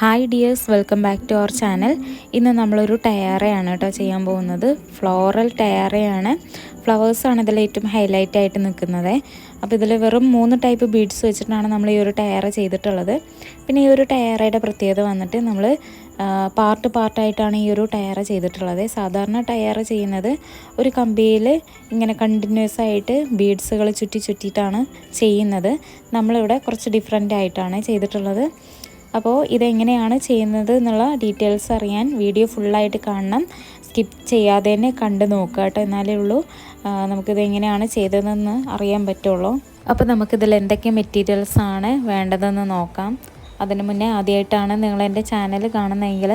Hi dears welcome back to our channel ഇന്ന് നമ്മളൊരു ടയാറയാണ് കേട്ടോ ചെയ്യാൻ പോകുന്നത്. ഫ്ലോറൽ ടയാറയാണ് ഫ്ലവേഴ്സാണ് ഇതിൽ ഏറ്റവും ഹൈലൈറ്റ് ആയിട്ട് നിൽക്കുന്നത്. അപ്പോൾ ഇതിൽ വെറും മൂന്ന് ടൈപ്പ് ബീഡ്സ് വെച്ചിട്ടാണ് നമ്മൾ ഈ ഒരു ടയറ ചെയ്തിട്ടുള്ളത്. പിന്നെ ഈ ഒരു ടയറയുടെ പ്രത്യേകത വന്നിട്ട് നമ്മൾ പാർട്ട് പാർട്ടായിട്ടാണ് ഈ ഒരു ടയറ ചെയ്തിട്ടുള്ളത്. സാധാരണ ടയർ ചെയ്യുന്നത് ഒരു കമ്പിയിൽ ഇങ്ങനെ കണ്ടിന്യൂസ് ആയിട്ട് ബീഡ്സുകൾ ചുറ്റി ചുറ്റിയിട്ടാണ് ചെയ്യുന്നത്. നമ്മളിവിടെ കുറച്ച് ഡിഫറെന്റ് ആയിട്ടാണ് ചെയ്തിട്ടുള്ളത്. അപ്പോൾ ഇതെങ്ങനെയാണ് ചെയ്യുന്നത് എന്നുള്ള ഡീറ്റെയിൽസ് അറിയാൻ വീഡിയോ ഫുള്ളായിട്ട് കാണണം. സ്കിപ്പ് ചെയ്യാതെ തന്നെ കണ്ട് നോക്കുക കേട്ടോ. എന്നാലേ ഉള്ളൂ. നമുക്കിത് എങ്ങനെയാണ് ചെയ്തതെന്ന് അറിയാൻ പറ്റുള്ളൂ. അപ്പോൾ നമുക്കിതിൽ എന്തൊക്കെ മെറ്റീരിയൽസാണ് വേണ്ടതെന്ന് നോക്കാം. അതിന് മുന്നേ ആദ്യമായിട്ടാണ് നിങ്ങൾ എന്റെ ചാനൽ കാണുന്നതെങ്കിൽ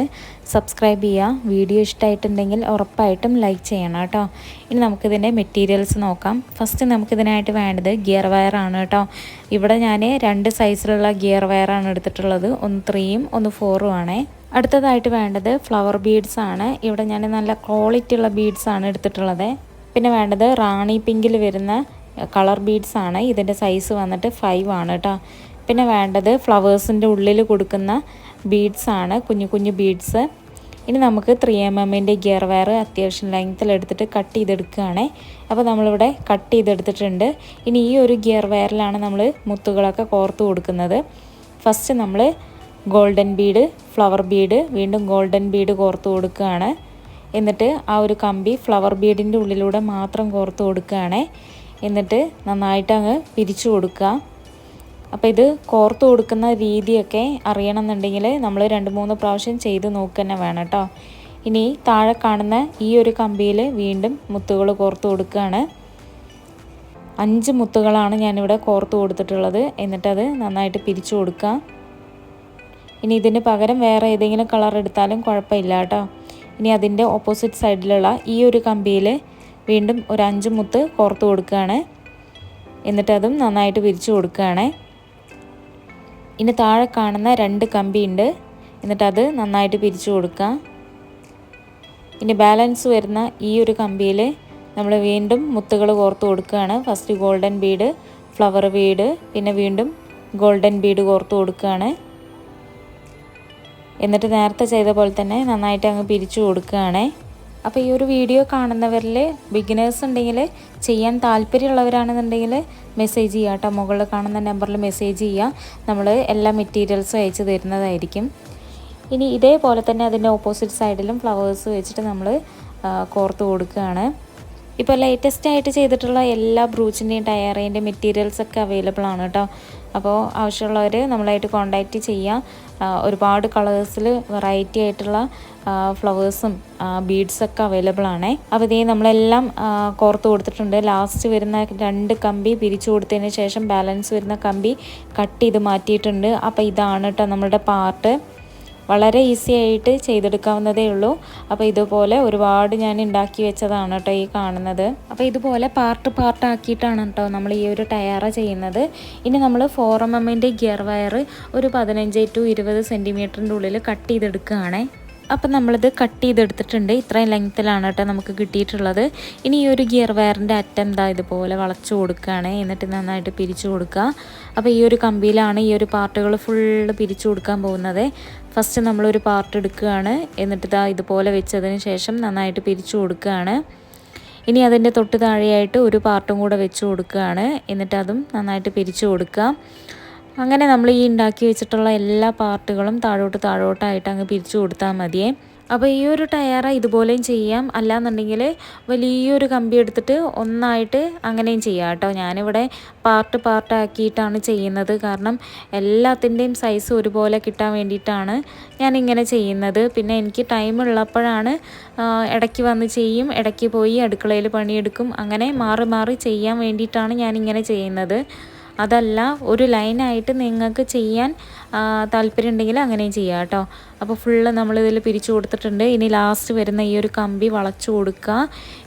സബ്സ്ക്രൈബ് ചെയ്യുക. വീഡിയോ ഇഷ്ടമായിട്ടുണ്ടെങ്കിൽ ഉറപ്പായിട്ടും ലൈക്ക് ചെയ്യണം കേട്ടോ. ഇനി നമുക്കിതിന്റെ മെറ്റീരിയൽസ് നോക്കാം. ഫസ്റ്റ് നമുക്കിതിനായിട്ട് വേണ്ടത് ഗിയർ വയറാണ് കേട്ടോ. ഇവിടെ ഞാൻ രണ്ട് സൈസിലുള്ള ഗിയർ വയറാണ് എടുത്തിട്ടുള്ളത്. ഒന്ന് ത്രീയും ഒന്ന് ഫോറും ആണേ. അടുത്തതായിട്ട് വേണ്ടത് ഫ്ലവർ ബീഡ്സ് ആണ്. ഇവിടെ ഞാൻ നല്ല ക്വാളിറ്റി ഉള്ള ബീഡ്സ് ആണ് എടുത്തിട്ടുള്ളത്. പിന്നെ വേണ്ടത് റാണി പിങ്കിൽ വരുന്ന കളർ ബീഡ്സ് ആണ്. ഇതിന്റെ സൈസ് വന്നിട്ട് ഫൈവ് ആണ് കേട്ടോ. പിന്നെ വേണ്ടത് ഫ്ലവേഴ്സിന്റെ ഉള്ളിൽ കൊടുക്കുന്ന ബീഡ്സ് ആണ് കുഞ്ഞു കുഞ്ഞു ബീഡ്സ്. ഇനി നമുക്ക് ത്രീ എം എമ്മിന്റെ ഗിയർ വയർ അത്യാവശ്യം ലെങ്ത്തിൽ എടുത്തിട്ട് കട്ട് ചെയ്തെടുക്കുകയാണേ. അപ്പോൾ നമ്മളിവിടെ കട്ട് ചെയ്തെടുത്തിട്ടുണ്ട്. ഇനി ഈ ഒരു ഗിയർ വയറിലാണ് നമ്മൾ മുത്തുകളൊക്കെ കോർത്ത് കൊടുക്കുന്നത്. ഫസ്റ്റ് നമ്മൾ ഗോൾഡൻ ബീഡ് ഫ്ലവർ ബീഡ് വീണ്ടും ഗോൾഡൻ ബീഡ് കോർത്ത് കൊടുക്കുകയാണ്. എന്നിട്ട് ആ ഒരു കമ്പി ഫ്ലവർ ബീഡിന്റെ ഉള്ളിലൂടെ മാത്രം കോർത്ത് കൊടുക്കുകയാണേ. എന്നിട്ട് നന്നായിട്ട് അങ്ങ് പിരിച്ചു കൊടുക്കുക. അപ്പോൾ ഇത് കോർത്ത് കൊടുക്കുന്ന രീതിയൊക്കെ അറിയണമെന്നുണ്ടെങ്കിൽ നമ്മൾ രണ്ട് മൂന്ന് പ്രാവശ്യം ചെയ്ത് നോക്കുക തന്നെ വേണം കേട്ടോ ഇനി താഴെ കാണുന്ന ഈ ഒരു കമ്പിയിൽ വീണ്ടും മുത്തുകൾ കോർത്ത് കൊടുക്കുകയാണ് അഞ്ച് മുത്തുകളാണ് ഞാനിവിടെ കോർത്ത് കൊടുത്തിട്ടുള്ളത്. എന്നിട്ടത് നന്നായിട്ട് പിരിച്ചു കൊടുക്കുക ഇനി ഇതിന് പകരം വേറെ ഏതെങ്കിലും കളർ എടുത്താലും കുഴപ്പമില്ല കേട്ടോ ഇനി അതിന്റെ ഓപ്പോസിറ്റ് സൈഡിലുള്ള ഈ ഒരു കമ്പിയിൽ വീണ്ടും ഒരു അഞ്ച് മുത്ത് കോർത്ത് കൊടുക്കുകയാണ് എന്നിട്ടതും നന്നായിട്ട് പിരിച്ചു കൊടുക്കുകയാണ് ഇനി താഴെ കാണുന്ന രണ്ട് കമ്പി ഉണ്ട് എന്നിട്ട് അത് നന്നായിട്ട് പിരിച്ചു കൊടുക്കുക. ഇനി ബാലൻസ് വരുന്ന ഈ ഒരു കമ്പിയിൽ നമ്മൾ വീണ്ടും മുത്തുകൾ കോർത്ത് കൊടുക്കുകയാണ്. First golden bead flower bead പിന്നെ വീണ്ടും ഗോൾഡൻ ബീഡ് കോർത്ത് കൊടുക്കുകയാണ്. എന്നിട്ട് നേരത്തെ ചെയ്ത പോലെ തന്നെ നന്നായിട്ട് അങ്ങ് പിരിച്ചു കൊടുക്കുകയാണ്. അപ്പോൾ ഈ ഒരു വീഡിയോ കാണുന്നവരിൽ ബിഗിനേഴ്സ് ഉണ്ടെങ്കിൽ ചെയ്യാൻ താല്പര്യമുള്ളവരാണെന്നുണ്ടെങ്കിൽ മെസ്സേജ് ചെയ്യുക കേട്ടോ മുകളിൽ കാണുന്ന നമ്പറിൽ മെസ്സേജ് ചെയ്യുക നമ്മൾ എല്ലാ മെറ്റീരിയൽസും അയച്ചു തരുന്നതായിരിക്കും. ഇനി ഇതേപോലെ തന്നെ അതിന്റെ ഓപ്പോസിറ്റ് സൈഡിലും ഫ്ലവേഴ്സ് വെച്ചിട്ട് നമ്മൾ കോർത്ത് കൊടുക്കുകയാണ് ഇപ്പോൾ ലേറ്റസ്റ്റ് ആയിട്ട് ചെയ്തിട്ടുള്ള എല്ലാ ബ്രൂച്ചിന്റെയും ടയറിന്റെയും മെറ്റീരിയൽസൊക്കെ അവൈലബിൾ ആണ് കേട്ടോ അപ്പോൾ ആവശ്യമുള്ളവർ നമ്മളായിട്ട് കോണ്ടാക്റ്റ് ചെയ്യുക ഒരുപാട് കളേഴ്സിൽ വെറൈറ്റി ആയിട്ടുള്ള ഫ്ലവേഴ്സും ബീഡ്സൊക്കെ അവൈലബിൾ ആണ്. അപ്പോൾ ഇതേ നമ്മളെല്ലാം കോർത്ത് കൊടുത്തിട്ടുണ്ട്. ലാസ്റ്റ് വരുന്ന രണ്ട് കമ്പി പിരിച്ചു കൊടുത്തതിന് ശേഷം ബാലൻസ് വരുന്ന കമ്പി കട്ട് ചെയ്ത് മാറ്റിയിട്ടുണ്ട്. അപ്പോൾ ഇതാണ് കേട്ടോ നമ്മളുടെ പാർട്ട് വളരെ ഈസി ആയിട്ട് ചെയ്തെടുക്കാവുന്നതേ ഉള്ളൂ. അപ്പോൾ ഇതുപോലെ ഒരുപാട് ഞാൻ ഉണ്ടാക്കി വെച്ചതാണ് കേട്ടോ ഈ കാണുന്നത്. അപ്പോൾ ഇതുപോലെ പാർട്ട് പാർട്ട് ആക്കിയിട്ടാണ് കേട്ടോ നമ്മൾ ഈ ഒരു ടയറ ചെയ്യുന്നത്. ഇനി നമ്മൾ ഫോർ എം എമ്മിന്റെ ഗിയർ വയർ ഒരു പതിനഞ്ച് ടു ഇരുപത് സെന്റിമീറ്ററിന്റെ ഉള്ളിൽ കട്ട് ചെയ്തെടുക്കുകയാണേ. അപ്പം നമ്മളിത് കട്ട് ചെയ്തെടുത്തിട്ടുണ്ട്. ഇത്രയും ലെങ്ത്തിലാണ് കേട്ടോ നമുക്ക് കിട്ടിയിട്ടുള്ളത്. ഇനി ഈ ഒരു ഗിയർ വയറിന്റെ അറ്റം എന്താ ഇതുപോലെ വളച്ചു കൊടുക്കുകയാണ് എന്നിട്ട് നന്നായിട്ട് പിരിച്ചു കൊടുക്കുക. അപ്പോൾ ഈ ഒരു കമ്പിയിലാണ് ഈ ഒരു പാർട്ടുകൾ ഫുള്ള് പിരിച്ചു കൊടുക്കാൻ പോകുന്നത്. ഫസ്റ്റ് നമ്മളൊരു പാർട്ട് എടുക്കുകയാണ്. എന്നിട്ട് ഇതാ ഇതുപോലെ വെച്ചതിന് ശേഷം നന്നായിട്ട് പിരിച്ചു കൊടുക്കുകയാണ്. ഇനി അതിന്റെ തൊട്ട് താഴെയായിട്ട് ഒരു പാർട്ടും കൂടെ വെച്ച് കൊടുക്കുകയാണ്. എന്നിട്ട് അതും നന്നായിട്ട് പിരിച്ചു കൊടുക്കുക. അങ്ങനെ നമ്മൾ ഈ ഉണ്ടാക്കി വെച്ചിട്ടുള്ള എല്ലാ പാർട്ടുകളും താഴോട്ട് താഴോട്ടായിട്ട് അങ്ങ് പിരിച്ചു കൊടുത്താൽ മതിയേ. അപ്പോൾ ഈ ഒരു ടയറ ഇതുപോലെയും ചെയ്യാം. അല്ലാന്നുണ്ടെങ്കിൽ വലിയൊരു കമ്പി എടുത്തിട്ട് ഒന്നായിട്ട് അങ്ങനെയും ചെയ്യാം കേട്ടോ. ഞാനിവിടെ പാർട്ട് പാർട്ടാക്കിയിട്ടാണ് ചെയ്യുന്നത്. കാരണം എല്ലാത്തിന്റെയും സൈസ് ഒരുപോലെ കിട്ടാൻ വേണ്ടിയിട്ടാണ് ഞാനിങ്ങനെ ചെയ്യുന്നത്. പിന്നെ എനിക്ക് ടൈം ഉള്ളപ്പോഴാണ് ഇടയ്ക്ക് വന്ന് ചെയ്യും. ഇടയ്ക്ക് പോയി അടുക്കളയിൽ പണിയെടുക്കും. അങ്ങനെ മാറി മാറി ചെയ്യാൻ വേണ്ടിയിട്ടാണ് ഞാനിങ്ങനെ ചെയ്യുന്നത്. അതല്ല ഒരു ലൈനായിട്ട് നിങ്ങൾക്ക് ചെയ്യാൻ താല്പര്യം ഉണ്ടെങ്കിൽ അങ്ങനെയും ചെയ്യാം കേട്ടോ. അപ്പോൾ ഫുള്ള് നമ്മളിതിൽ പിരിച്ചു കൊടുത്തിട്ടുണ്ട്. ഇനി ലാസ്റ്റ് വരുന്ന ഈ ഒരു കമ്പി വളച്ചു കൊടുക്കുക.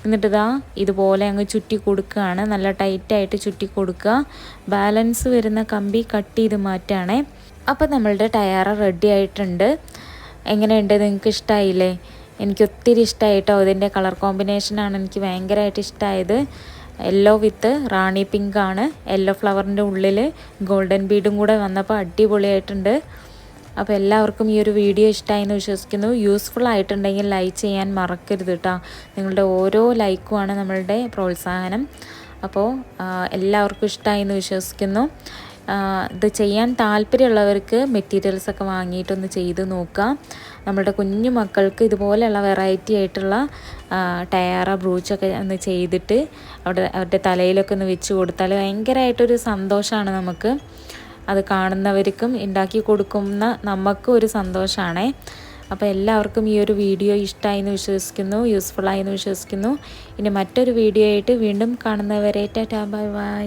എന്നിട്ട് ഇതാ ഇതുപോലെ അങ്ങ് ചുറ്റി കൊടുക്കുകയാണ്. നല്ല ടൈറ്റായിട്ട് ചുറ്റി കൊടുക്കുക. ബാലൻസ് വരുന്ന കമ്പി കട്ട് ചെയ്ത് മാറ്റുകയാണേ. അപ്പോൾ നമ്മളുടെ ടയർ റെഡി ആയിട്ടുണ്ട്. എങ്ങനെയുണ്ട്? നിങ്ങൾക്ക് ഇഷ്ടമായില്ലേ എനിക്ക് ഒത്തിരി ഇഷ്ടമായിട്ടോ ഇതിന്റെ കളർ കോമ്പിനേഷനാണ് എനിക്ക് ഭയങ്കരമായിട്ട് ഇഷ്ടമായത് യെല്ലോ വിത്ത് റാണി പിങ്ക് ആണ്. യെല്ലോ ഫ്ലവറിന്റെ ഉള്ളിൽ ഗോൾഡൻ ബീഡും കൂടെ വന്നപ്പോൾ അടിപൊളിയായിട്ടുണ്ട്. അപ്പോൾ എല്ലാവർക്കും ഈ ഒരു വീഡിയോ ഇഷ്ടമായി എന്ന് വിശ്വസിക്കുന്നു. യൂസ്ഫുൾ ആയിട്ടുണ്ടെങ്കിൽ ലൈക്ക് ചെയ്യാൻ മറക്കരുത് കേട്ടോ നിങ്ങളുടെ ഓരോ ലൈക്കുമാണ് നമ്മളുടെ പ്രോത്സാഹനം. അപ്പോൾ എല്ലാവർക്കും ഇഷ്ടമായി എന്ന് വിശ്വസിക്കുന്നു. ഇത് ചെയ്യാൻ താല്പര്യമുള്ളവർക്ക് മെറ്റീരിയൽസൊക്കെ വാങ്ങിയിട്ടൊന്ന് ചെയ്ത് നോക്കാം. നമ്മുടെ കുഞ്ഞു മക്കൾക്ക് ഇതുപോലെയുള്ള വെറൈറ്റി ആയിട്ടുള്ള ടയറ ബ്രൂച്ചൊക്കെ ഒന്ന് ചെയ്തിട്ട് അവിടെ അവരുടെ തലയിലൊക്കെ ഒന്ന് വെച്ച് കൊടുത്താൽ ഭയങ്കരമായിട്ടൊരു സന്തോഷമാണ് നമുക്ക്. അത് കാണുന്നവർക്കും ഉണ്ടാക്കി കൊടുക്കുന്ന നമുക്കും ഒരു സന്തോഷമാണേ അപ്പോൾ എല്ലാവർക്കും ഈ ഒരു വീഡിയോ ഇഷ്ടമായി എന്ന് വിശ്വസിക്കുന്നു യൂസ്ഫുള്ളായി എന്ന് വിശ്വസിക്കുന്നു. ഇനി മറ്റൊരു വീഡിയോ ആയിട്ട് വീണ്ടും കാണുന്നവരെ ബൈ ബൈ